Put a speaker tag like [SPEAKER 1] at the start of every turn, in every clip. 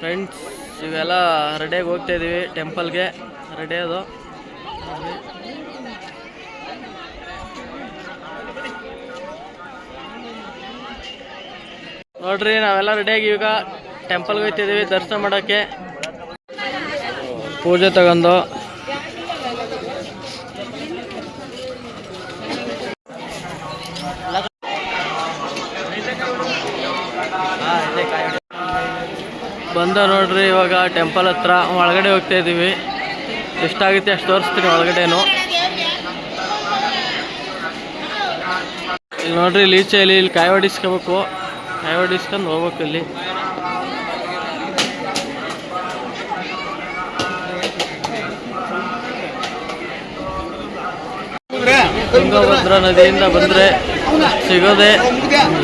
[SPEAKER 1] Friends ಇವೆಲ್ಲ ರೆಡಿಯಾಗಿ ಹೋಗ್ತಾ ಇದೀವಿ ಟೆಂಪಲ್ಗೆ ರೆಡಿ ಅದು. ನೋಡ್ರಿ, ನಾವೆಲ್ಲ ರೆಡಿಯಾಗಿ ಈಗ ಟೆಂಪಲ್ಗೆ ಹೋಗ್ತಿದ್ದೀವಿ ದರ್ಶನ ಮಾಡೋಕ್ಕೆ. ಪೂಜೆ ತಗೊಂಡು. ಬಂದ ನೋಡ್ರಿ, ಇವಾಗ ಟೆಂಪಲ್ ಹತ್ರ ಒಳಗಡೆ ಹೋಗ್ತಾ ಇದ್ದೀವಿ ಎಷ್ಟಾಗುತ್ತೆ ಅಷ್ಟು ತೋರಿಸ್ತೀನಿ ಒಳಗಡೆನು. ಇಲ್ಲಿ ನೋಡ್ರಿ, ಇಲ್ಲಿ ಇಲ್ಲಿ ಕಾಯಿ ಹೊಡಿಸ್ಕೋಬೇಕು ಕಾಯಿ ಹೊಡಿಸ್ಕೊಂಡು ಹೋಗ್ಬೇಕು ಇಲ್ಲಿ. ತುಂಗಭದ್ರಾ ನದಿಯಿಂದ ಬಂದರೆ ಸಿಗೋದೆ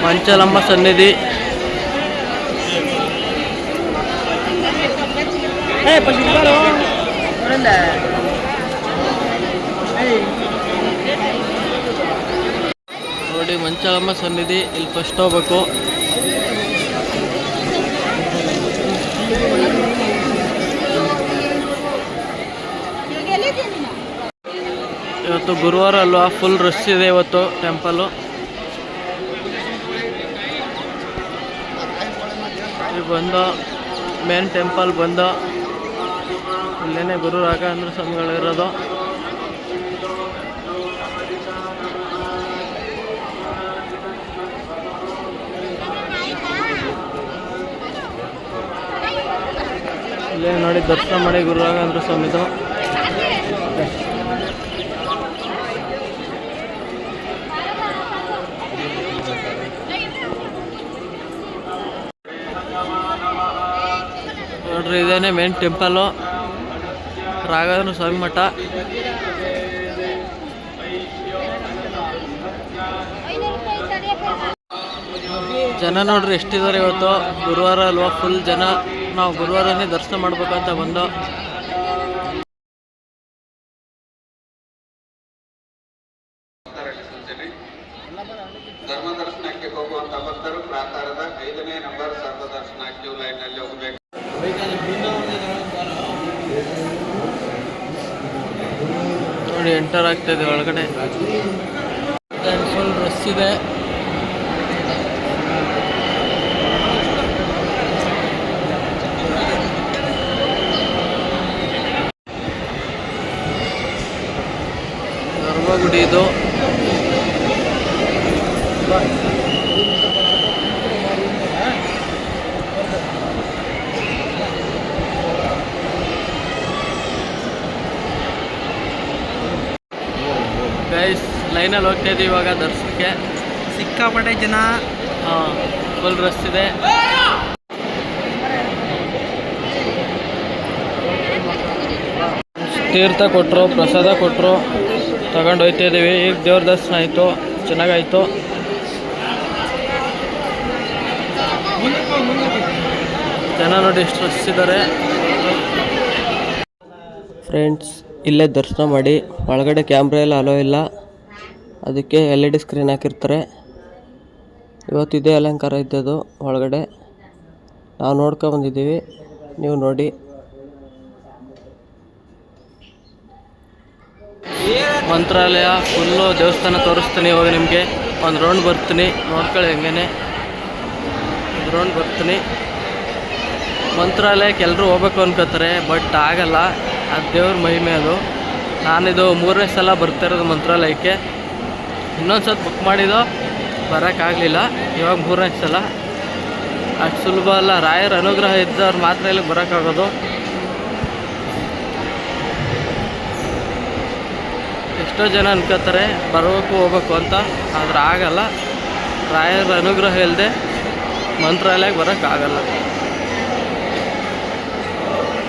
[SPEAKER 1] ಮಂಚಲಮ್ಮ ಸನ್ನಿಧಿ. ನೋಡಿ ಮಂಚಲಮ್ಮ ಸನ್ನಿಧಿ ಇಲ್ಲಿ ಫಸ್ಟ್ ಹೋಗ್ಬೇಕು. ಇವತ್ತು ಗುರುವಾರ ಅಲ್ವಾ? ಫುಲ್ ರಶ್ ಇದೆ ಇವತ್ತು ಟೆಂಪಲು ಇಲ್ಲಿ ಬಂದು ಮೇನ್ ಟೆಂಪಲ್ ಬಂದು. ಇಲ್ಲೇನೆ ಗುರು ರಾಘವೇಂದ್ರ ಸ್ವಾಮಿಗಳಿರೋದು. ಇಲ್ಲೇ ನೋಡಿ ದರ್ಶನ ಮಾಡಿ ಗುರು ರಾಘವೇಂದ್ರ ಸ್ವಾಮಿದು. ನೋಡ್ರಿ, ಇದೇನೆ ಮೇನ್ ಟೆಂಪಲ್ಲು ರಾಘವೇಂದ್ರ ಸ್ವಾಮಿ ಮಠ. ಜನ ನೋಡ್ರಿ ಎಷ್ಟಿದ್ದಾರೆ ಇವತ್ತು? ಗುರುವಾರ ಅಲ್ವಾ ಫುಲ್ ಜನ? ನಾವು ಗುರುವಾರನೇ ದರ್ಶನ ಮಾಡ್ಬೇಕಂತ ಬಂದು.
[SPEAKER 2] ಧರ್ಮ ದರ್ಶನಕ್ಕೆ ಹೋಗುವಂತ ಭಕ್ತರು ಪ್ರಾಕಾರದ ಐದನೇ ನಂಬರ್ ಸರ್ವ ದರ್ಶನ ಕ್ಯೂ ಲೈನ್ನಲ್ಲಿ ಹೋಗಬೇಕು.
[SPEAKER 1] ಎಂಟರ್ ಆಗ್ತಾ ಇದೆ ಒಳಗಡೆ. ಫುಲ್ ರಶ್ ಇದೆ ಗರ್ಭಗುಡಿ ಇದು ಗೈಸ್ ಲೈನಲ್ಲಿ ಹೋಗ್ತಾ ಇದ್ದೀವಿ ಇವಾಗ ದರ್ಶನಕ್ಕೆ.
[SPEAKER 3] ಸಿಕ್ಕಾಪಟ್ಟೆ ಜನ
[SPEAKER 1] ಫುಲ್ ರಸ್ ಇದೆ. ತೀರ್ಥ ಕೊಟ್ಟರು ಪ್ರಸಾದ ಕೊಟ್ಟರು ತಗೊಂಡು ಹೋಗ್ತಾ ಇದ್ದೀವಿ ಈಗ ದೇವ್ರ ದರ್ಶನ ಆಯಿತು ಚೆನ್ನಾಗಾಯ್ತು. ಜನ ನೋಡಿ ಎಷ್ಟು ರಶ್ ಇದ್ದಾರೆ ಫ್ರೆಂಡ್ಸ್ ಇಲ್ಲೇ ದರ್ಶನ ಮಾಡಿ. ಒಳಗಡೆ ಕ್ಯಾಮ್ರಾ ಎಲ್ಲ ಅಲೋ ಇಲ್ಲ. ಅದಕ್ಕೆ ಎಲ್ ಇ ಡಿ ಸ್ಕ್ರೀನ್ ಹಾಕಿರ್ತಾರೆ. ಇವತ್ತು ಇದೇ ಅಲಂಕಾರ ಇದ್ದದ್ದು ಒಳಗಡೆ. ನಾವು ನೋಡ್ಕೊ ಬಂದಿದ್ದೀವಿ. ನೀವು ನೋಡಿ. ಮಂತ್ರಾಲಯ ಫುಲ್ಲು ದೇವಸ್ಥಾನ ತೋರಿಸ್ತೀನಿ ಇವಾಗ ನಿಮಗೆ. ಒಂದು ರೌಂಡ್ ಬರ್ತೀನಿ. ನೋಡ್ಕೊಳ್ಳಿ ಹೆಂಗೇನೆ. ಒಂದು ರೌಂಡ್ ಬರ್ತೀನಿ. ಮಂತ್ರಾಲಯಕ್ಕೆ ಎಲ್ಲರೂ ಹೋಗ್ಬೇಕು ಅನ್ಕೋತಾರೆ, ಬಟ್ ಆಗಲ್ಲ. ಅದು ದೇವ್ರ ಮಹಿಮೆ ಅದು. ನಾನಿದು ಮೂರನೇ ಸಲ ಬರ್ತಾ ಇರೋದು ಮಂತ್ರಾಲಯಕ್ಕೆ. ಇನ್ನೊಂದು ಸಲ ಬುಕ್ ಮಾಡಿದ್ದು, ಬರೋಕ್ಕಾಗಲಿಲ್ಲ. ಇವಾಗ ಮೂರನೇ ಸಲ. ಅಷ್ಟು ಸುಲಭ ಅಲ್ಲ. ರಾಯರ ಅನುಗ್ರಹ ಇದ್ದವ್ರು ಮಾತ್ರ ಇಲ್ಲಿಗೆ ಬರೋಕ್ಕಾಗೋದು. ಎಷ್ಟೋ ಜನ ಅನ್ಕೋತಾರೆ, ಬರಬೇಕು, ಹೋಗ್ಬೇಕು ಅಂತ. ಆದ್ರೆ ಆಗಲ್ಲ. ರಾಯರ ಅನುಗ್ರಹ ಇಲ್ಲದೆ ಮಂತ್ರಾಲಯಕ್ಕೆ ಬರೋಕ್ಕಾಗಲ್ಲ.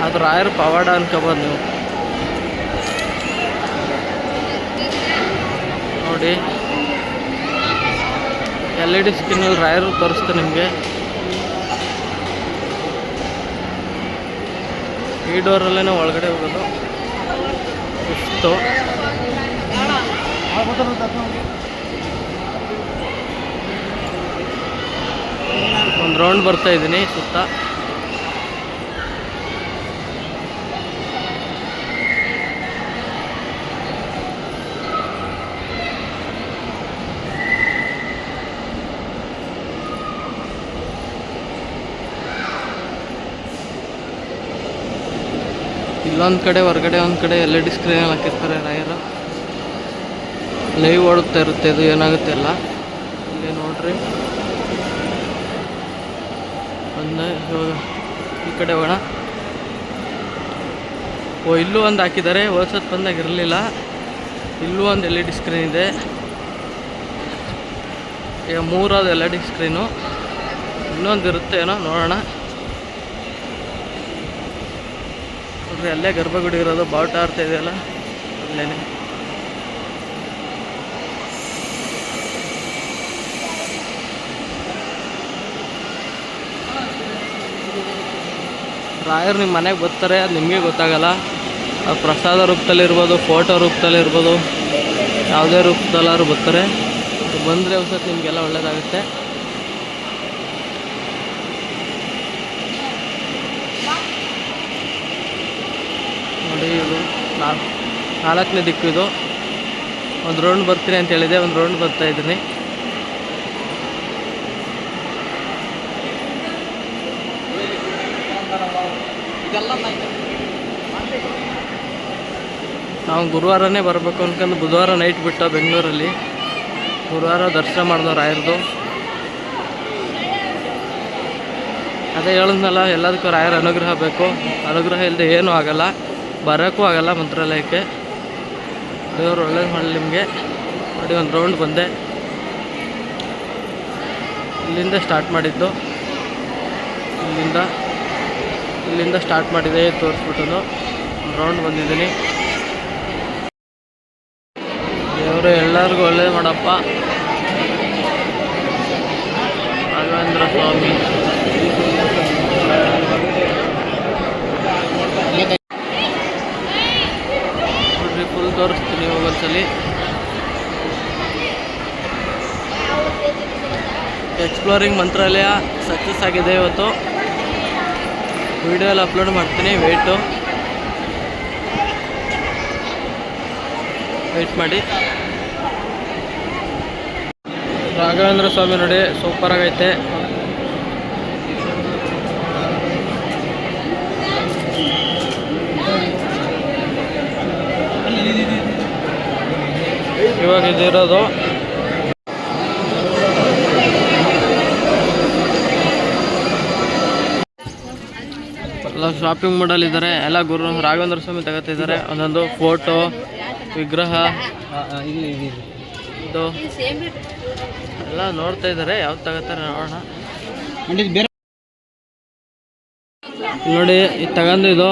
[SPEAKER 1] ಅದು ರಾಯರ ಪವಾಡ ಅನ್ಕೋಬೋದು ನೀವು. ನೋಡಿ. ಎಲ್ ಇ ಡಿ ಸ್ಕ್ರೀನಲ್ಲಿ ರಾಯರು ತೋರಿಸ್ತು ನಿಮಗೆ. ಈ ಡೋರಲ್ಲೇ ಒಳಗಡೆ ಹೋಗೋದು. ಇಷ್ಟು. ಒಂದು ರೌಂಡ್ ಬರ್ತಾ ಇದ್ದೀನಿ ಸುತ್ತ. ಇಲ್ಲೊಂದು ಕಡೆ, ಹೊರಗಡೆ ಒಂದು ಕಡೆ ಎಲ್ ಇ ಡಿ ಸ್ಕ್ರೀನ್ ಹಾಕಿರ್ತಾರೆ ರಾಯರು. ಲೈವ್ ಓಡುತ್ತಾ ಇರುತ್ತೆ, ಇದು ಏನಾಗುತ್ತೆ ಎಲ್ಲ. ಇಲ್ಲಿ ನೋಡ್ರಿ. ಒಂದು ಈ ಕಡೆ ಹೋಗೋಣ. ಓ, ಇಲ್ಲೂ ಒಂದು ಹಾಕಿದ್ದಾರೆ ಹೋದ್ಸತ್ ಬಂದಾಗ ಇರಲಿಲ್ಲ. ಇಲ್ಲೂ ಒಂದು ಎಲ್ ಇ ಡಿ ಸ್ಕ್ರೀನ್ ಇದೆ. ಈಗ ಮೂರಾದ ಎಲ್ ಇ ಡಿ ಸ್ಕ್ರೀನು ಇನ್ನೊಂದು ಇರುತ್ತೆ ಏನೋ, ನೋಡೋಣ. ನೋಡ್ರಿ ಅಲ್ಲೇ ಗರ್ಭಗುಡಿ ಇರೋದು, ಬಾವುಟ ಆಡ್ತಾ ಇದೆಯಲ್ಲ, ಅಲ್ಲೇನೆ. ರಾಯರು ನಿಮ್ಮ ಮನೆಗೆ ಬರ್ತಾರೆ, ಅದು ನಿಮಗೆ ಗೊತ್ತಾಗಲ್ಲ. ಅದು ಪ್ರಸಾದ ರೂಪದಲ್ಲಿರ್ಬೋದು ಫೋಟೋ ರೂಪದಲ್ಲಿರ್ಬೋದು ಯಾವುದೇ ರೂಪದಲ್ಲಾದ್ರು ಬರ್ತಾರೆ. ಬಂದರೆ ಒಂದ್ಸತಿ ನಿಮಗೆಲ್ಲ ಒಳ್ಳೆಯದಾಗುತ್ತೆ ಇದು ನಾಲ್ಕು ನಾಲ್ಕನೇ ದಿಕ್ಕು ಇದು. ಒಂದು ರೌಂಡ್ ಬರ್ತೀನಿ ಅಂತ ಹೇಳಿದೆ, ಒಂದು ರೌಂಡ್ ಬರ್ತಾ ಇದ್ದೀನಿ. ನಾವು ಗುರುವಾರನೇ ಬರಬೇಕು ಅನ್ಕೊಂಡು ಬುಧವಾರ ನೈಟ್ ಬಿಟ್ಟ ಬೆಂಗಳೂರಲ್ಲಿ. ಗುರುವಾರ ದರ್ಶನ ಮಾಡಿದೋ ರಾಯರ್ದು ಅದೇ ಹೇಳಿದ್ನಲ್ಲ, ಎಲ್ಲದಕ್ಕೂ ರಾಯರ ಅನುಗ್ರಹ ಬೇಕು. ಅನುಗ್ರಹ ಇಲ್ಲದೆ ಏನೂ ಆಗಲ್ಲ. ಬರೋಕ್ಕೂ ಆಗಲ್ಲ ಮಂತ್ರಾಲಯಕ್ಕೆ. ದೇವರು ಒಳ್ಳೇದು ಮಾಡಲಿ ನಿಮಗೆ. ನೋಡಿ, ಒಂದು ರೌಂಡ್ ಬಂದೆ. ಇಲ್ಲಿಂದ ಸ್ಟಾರ್ಟ್ ಮಾಡಿದ್ದು. ಇಲ್ಲಿಂದ ಇಲ್ಲಿಂದ ಸ್ಟಾರ್ಟ್ ಮಾಡಿದೆ ತೋರಿಸ್ಬಿಟ್ಟು ರೌಂಡ್ ಬಂದಿದ್ದೀನಿ. ದೇವರು, ಎಲ್ಲರಿಗೂ ಒಳ್ಳೇದು ಮಾಡಪ್ಪ. ರಾಘವೇಂದ್ರ ಸ್ವಾಮಿ ನೋಡ್ರಿ ಫುಲ್ ತೋರಿಸ್ತೀನಿ ಹೋಗೋದ್ಸಲಿ ಎಕ್ಸ್ಪ್ಲೋರಿಂಗ್ ಮಂತ್ರಾಲಯ ಸಕ್ಸಸ್ ಆಗಿದೆ ಇವತ್ತು. ವಿಡಿಯೋ ಎಲ್ಲ ಅಪ್ಲೋಡ್ ಮಾಡ್ತೀನಿ ವೆಯ್ಟು ವೆಯ್ಟ್ ಮಾಡಿ. ರಾಘವೇಂದ್ರ ಸ್ವಾಮಿ ನೋಡಿ ಸೂಪರ್ ಆಗೈತೆ. ಇವಾಗ ಇದಿರೋದು ಶಾಪಿಂಗ್ ಮಾಡಲಿದ್ದಾರೆ ಎಲ್ಲ ಗುರು ರಾಘವೇಂದ್ರ ಸ್ವಾಮಿ ತಗೋತಿದ್ದಾರೆ ಒಂದೊಂದು ಫೋಟೋ ವಿಗ್ರಹ ಇದು ಎಲ್ಲ ನೋಡ್ತಾ ಇದ್ದಾರೆ. ಯಾವ್ದು ತಗೋತಾರೆ ನೋಡೋಣ. ನೋಡಿ ಇದು ತಗೊಂಡು ಇದು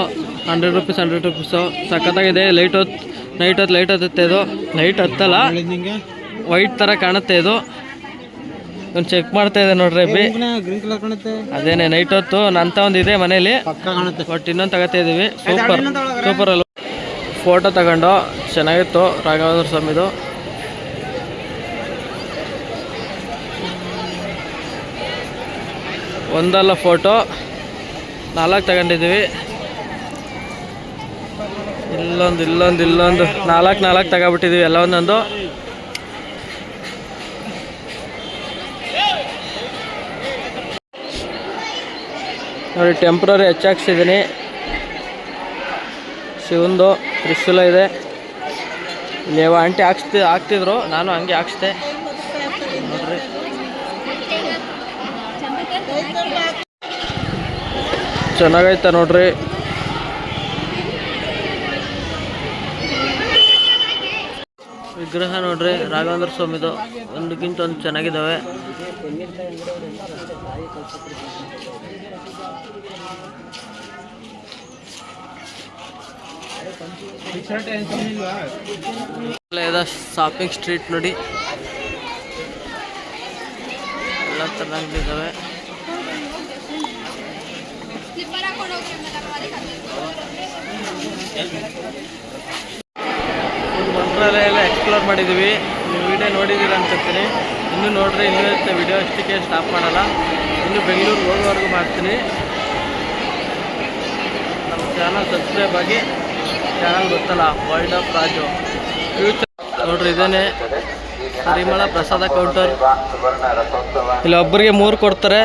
[SPEAKER 1] ಹಂಡ್ರೆಡ್ ರುಪೀಸ್ ಹಂಡ್ರೆಡ್ ರುಪೀಸು ಸಖತ್ತಾಗಿದೆ. ಲೈಟ್ ಹೊತ್ತು ನೈಟ್ ಹೊತ್ತು ಲೈಟ್ ಹತ್ತುತ್ತೆ ಇದು. ಲೈಟ್ ಹತ್ತಲ್ಲ. ವೈಟ್ ಥರ ಕಾಣುತ್ತೆ ಇದು. ಒಂದು ಚೆಕ್ ಮಾಡ್ತಾ ಇದೆ ನೋಡ್ರಿ ಬಿ.
[SPEAKER 3] ಗ್ರೀನ್ ಕಲರ್ ಕಾಣುತ್ತೆ.
[SPEAKER 1] ಅದೇನೆ ನೈಟ್ ಹೊತ್ತು ನಂತ ಒಂದು ಇದೆ ಮನೇಲಿ. ಬಟ್ ಇನ್ನೊಂದು ತಗೋತಾ ಇದೀವಿ. ಸೂಪರ್ ಸೂಪರ್ ಅಲ್ಲ ಫೋಟೋ ತಗೊಂಡು ಚೆನ್ನಾಗಿತ್ತು ರಾಘವೇಂದ್ರ ಸ್ವಾಮಿದು. ಒಂದಲ್ಲ ಫೋಟೋ ನಾಲ್ಕು ತಗೊಂಡಿದ್ದೀವಿ. ಇಲ್ಲೊಂದು ಇಲ್ಲೊಂದು ಇಲ್ಲೊಂದು. ನಾಲ್ಕು ನಾಲ್ಕು ತಗೊಬಿಟ್ಟಿದ್ದೀವಿ ಎಲ್ಲ ಒಂದೊಂದು. ನೋಡಿ ಟೆಂಪ್ರರಿ ಹೆಚ್ಚಾಕ್ಸಿದ್ದೀನಿ ಶಿವಂದು ತ್ರಿಶೂಲ ಇದೆ. ನೀವು ಆಂಟಿ ಹಾಕ್ಸ್ತಿ ಹಾಕ್ತಿದ್ರು, ನಾನು ಹಂಗೆ ಹಾಕ್ಸ್ದೆ. ನೋಡ್ರಿ. ಚೆನ್ನಾಗೈತೆ ನೋಡ್ರಿ. ವಿಗ್ರಹ ನೋಡ್ರಿ, ರಾಘವೇಂದ್ರ ಸ್ವಾಮಿದು. ಒಂದಕ್ಕಿಂತ ಒಂದು ಚೆನ್ನಾಗಿದ್ದಾವೆ ಶಾಪಿಂಗ್ ಸ್ಟ್ರೀಟ್ ನೋಡಿ. ಎಲ್ಲ ತರ ಅಂಗಡಿದ್ದಾವೆ ಮಂತ್ರಾಲಯ ಎಕ್ಸ್ಪ್ಲೋರ್ ಮಾಡಿದ್ದೀವಿ. ನೀವು ವಿಡಿಯೋ ನೋಡಿದ್ದೀರ ಅನ್ಸುತ್ತೀನಿ ಇನ್ನೂ ನೋಡ್ರಿ, ಇನ್ನೂ ವಿಡಿಯೋ ಅಷ್ಟಕ್ಕೆ ಸ್ಟಾಪ್ ಮಾಡಲ್ಲ. ಇನ್ನು ಬೆಂಗಳೂರು ಹೋಗೋವರೆಗೂ ಮಾಡ್ತೀನಿ. ನಮ್ಮ ಚಾನಲ್ ಸಬ್ಸ್ಕ್ರೈಬ್ ಆಗಿ. ಚಾನಲ್ ಗೊತ್ತಲ್ಲ? ವರ್ಲ್ಡ್ ಆಫ್ ರಾಜು ಫ್ಯೂಚರ್ ನೋಡ್ರಿ, ಇದೇನೆ ಪರಿಮಳ ಪ್ರಸಾದ ಕೌಂಟರ್ ಇಲ್ಲಿ ಒಬ್ಬರಿಗೆ ಮೂರು ಕೊಡ್ತಾರೆ.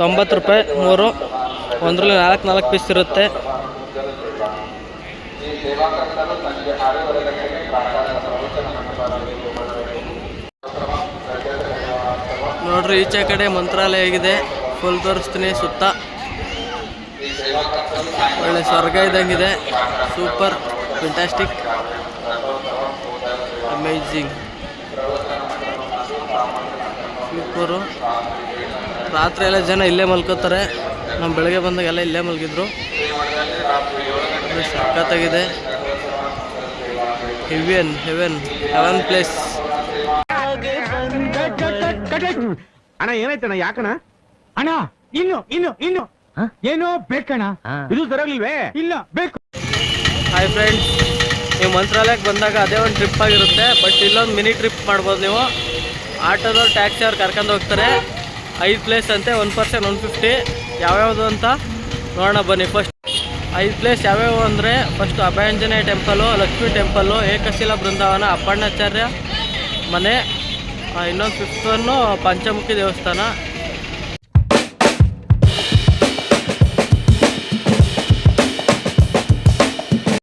[SPEAKER 1] ತೊಂಬತ್ತು ರೂಪಾಯಿ, ಮೂರು. ಒಂದರಲ್ಲಿ ನಾಲ್ಕು ನಾಲ್ಕು ಪೀಸ್ ಇರುತ್ತೆ. ನೋಡ್ರಿ, ಈಚೆ ಕಡೆ ಮಂತ್ರಾಲಯ ಆಗಿದೆ. ಫುಲ್ ತೋರಿಸ್ತೀನಿ ಸುತ್ತ. ಒಳ್ಳೆ ಸ್ವರ್ಗ ಇದ್ದಂಗಿದೆ. ಸೂಪರ್ ಫಿಂಟಾಸ್ಟಿಕ್ ಅಮೇಜಿಂಗ್ ಸೂಪರು ರಾತ್ರಿ ಎಲ್ಲ ಜನ ಇಲ್ಲೇ ಮಲ್ಕೋತಾರೆ. ನಮ್ಮ ಬೆಳಗ್ಗೆ ಬಂದಾಗೆಲ್ಲ ಇಲ್ಲೇ ಮಲಗಿದ್ರು. ಸಕ್ಕತ್ತಾಗಿದೆ ಹೆವೆನ್ ಹೆವೆನ್ ಹೆವೆನ್ ಪ್ಲೇಸ್
[SPEAKER 4] ಅಣ್ಣ, ಏನಾಯ್ತಣ್ಣ? ಯಾಕಣ್ಣ? ಅಣ್ಣ, ಇನ್ನು ಇನ್ನು ಇನ್ನು. ಏನೋ ಬೇಕಣ್ಣ. ಇದು ಸರಿಯಾಗಿಲ್ವೇ ಇಲ್ಲ ಬೇಕು.
[SPEAKER 1] ಹಾಯ್ ಫ್ರೆಂಡ್ಸ್ ನೀವು ಮಂತ್ರಾಲಯಕ್ಕೆ ಬಂದಾಗ ಅದೇ ಒಂದು ಟ್ರಿಪ್ ಆಗಿರುತ್ತೆ ಬಟ್ ಇಲ್ಲೊಂದು ಮಿನಿ ಟ್ರಿಪ್ ಮಾಡ್ಬೋದು ನೀವು. ಆಟೋದವ್ರು ಟ್ಯಾಕ್ಸಿ ಅವ್ರು ಕರ್ಕೊಂಡು ಹೋಗ್ತಾರೆ. ಐದು ಪ್ಲೇಸ್ ಅಂತೆ ಒನ್ ಪರ್ಸೆಂಟ್ ಒನ್ ಫಿಫ್ಟಿ ಯಾವ್ಯಾವುದು ಅಂತ ನೋಡೋಣ ಬನ್ನಿ. ಫಸ್ಟ್ ಐದು ಪ್ಲೇಸ್ ಯಾವ್ಯಾವು ಅಂದರೆ first Abhayanjaneya temple Lakshmi temple Ekashila Brindavana Appannacharya ಮನೆ. ಇನ್ನೊಂದು ಫಿಫ್ತ್ ಒನ್ನು ಪಂಚಮುಖಿ ದೇವಸ್ಥಾನ.